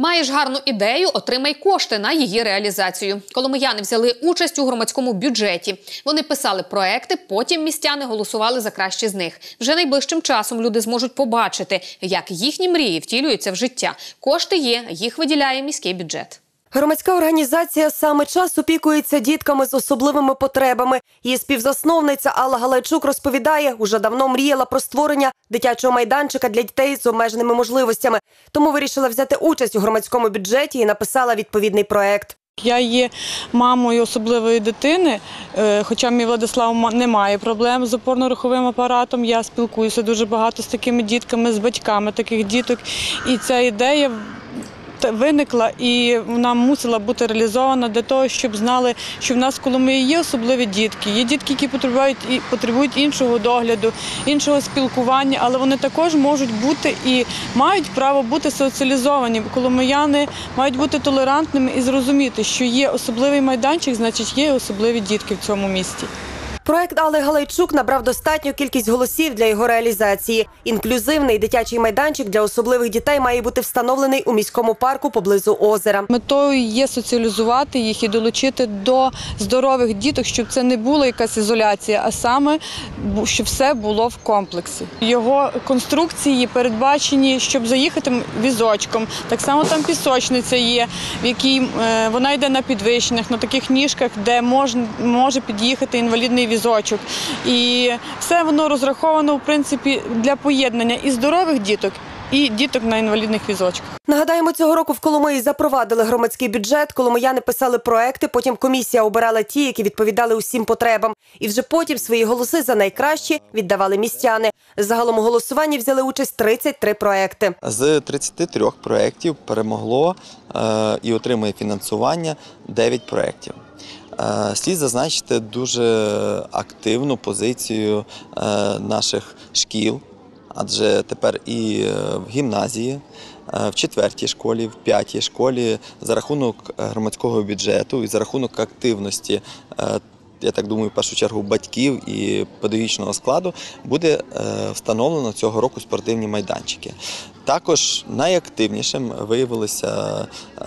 Маєш гарну ідею, отримай кошти на її реалізацію. Коломияни взяли участь у громадському бюджеті. Вони писали проекти, потім містяни голосували за кращі з них. Вже найближчим часом люди зможуть побачити, як їхні мрії втілюються в життя. Кошти є, їх виділяє міський бюджет. Громадська організація саме час опікується дітками з особливими потребами. Її співзасновниця Алла Галайчук розповідає, уже давно мріяла про створення дитячого майданчика для дітей з обмеженими можливостями. Тому вирішила взяти участь у громадському бюджеті і написала відповідний проект. Я є мамою особливої дитини, е, хоча мій Владислав не має проблем з опорно-руховим апаратом. Я спілкуюся дуже багато з такими дітками, з батьками таких діток. І ця ідея виникла і вона мусила бути реалізована для того, щоб знали, що в нас в Коломиї є особливі дітки. Є дітки, які потребують і потребують іншого догляду, іншого спілкування, але вони також можуть бути і мають право бути соціалізовані. Коломияни мають бути толерантними і зрозуміти, що є особливий майданчик, значить є особливі дітки в цьому місті. Проект Алли Галайчук набрав достатню кількість голосів для його реалізації. Інклюзивний дитячий майданчик для особливих дітей має бути встановлений у міському парку поблизу озера. Метою є соціалізувати їх і долучити до здорових діток, щоб це не була якась ізоляція, а саме щоб все було в комплексі. Його конструкції передбачені, щоб заїхати візочком. Так само там пісочниця є, в якій е, вона йде на підвищеннях, на таких ніжках, де мож, може під'їхати інвалідний візочок. І все воно розраховано в принципі для поєднання і здорових діток, і діток на інвалідних візочках. Нагадаємо, цього року в Коломиї запровадили громадський бюджет. Коломияни писали проекти. Потім комісія обирала ті, які відповідали усім потребам. І вже потім свої голоси за найкращі віддавали містяни. Загалом у голосуванні взяли участь 33 проекти. З 33 проєктів перемогло е, і отримує фінансування 9 проєктів. Е, слід зазначити дуже активну позицію е, наших шкіл, адже тепер і е, в гімназії, в четвертій школі, в п'ятій школі за рахунок громадського бюджету і за рахунок активності. Я так думаю, в першу чергу батьків і педагогічного складу буде е, встановлено цього року спортивні майданчики. Також найактивнішим виявилися е,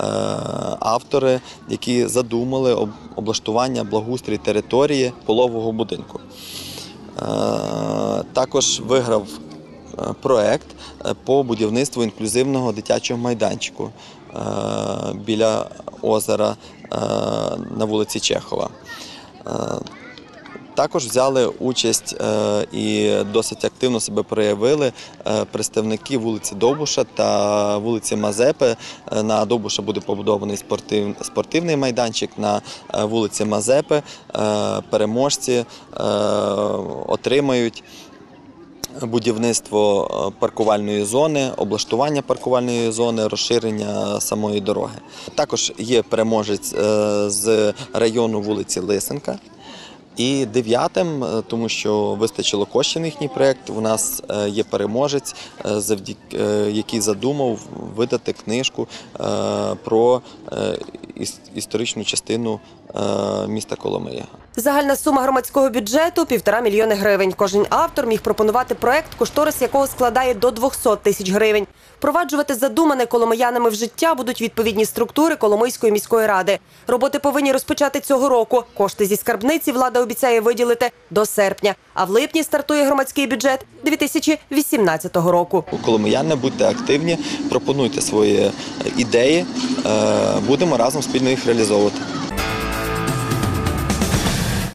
автори, які задумали об- облаштування благоустрій території полового будинку. Е, Також виграв проект е, по будівництву інклюзивного дитячого майданчику біля озера на вулиці Чехова. Також взяли участь е, і досить активно себе проявили е, представники вулиці Довбуша та вулиці Мазепи. Е, На Довбуша буде побудований спортив, спортивний майданчик. На вулиці Мазепи переможці отримають будівництво е, паркувальної зони, облаштування паркувальної зони, розширення самої дороги. Також є переможець е, з району вулиці Лисенка. І дев'ятим, е, тому що вистачило коштів на їхній проєкт, у нас є переможець, який задумав видати книжку про історичну частину міста Коломия. Загальна сума громадського бюджету півтора мільйони гривень. Кожен автор міг пропонувати проект, кошторис якого складає до 200 тисяч гривень. Впроваджувати задумане коломиянами в життя будуть відповідні структури Коломийської міської ради. Роботи повинні розпочати цього року. Кошти зі скарбниці влада обіцяє виділити до серпня. А в липні стартує громадський бюджет 2018 року. Коломияни, будьте активні, пропонуйте свої е, ідеї, е, будемо разом спільно їх реалізовувати.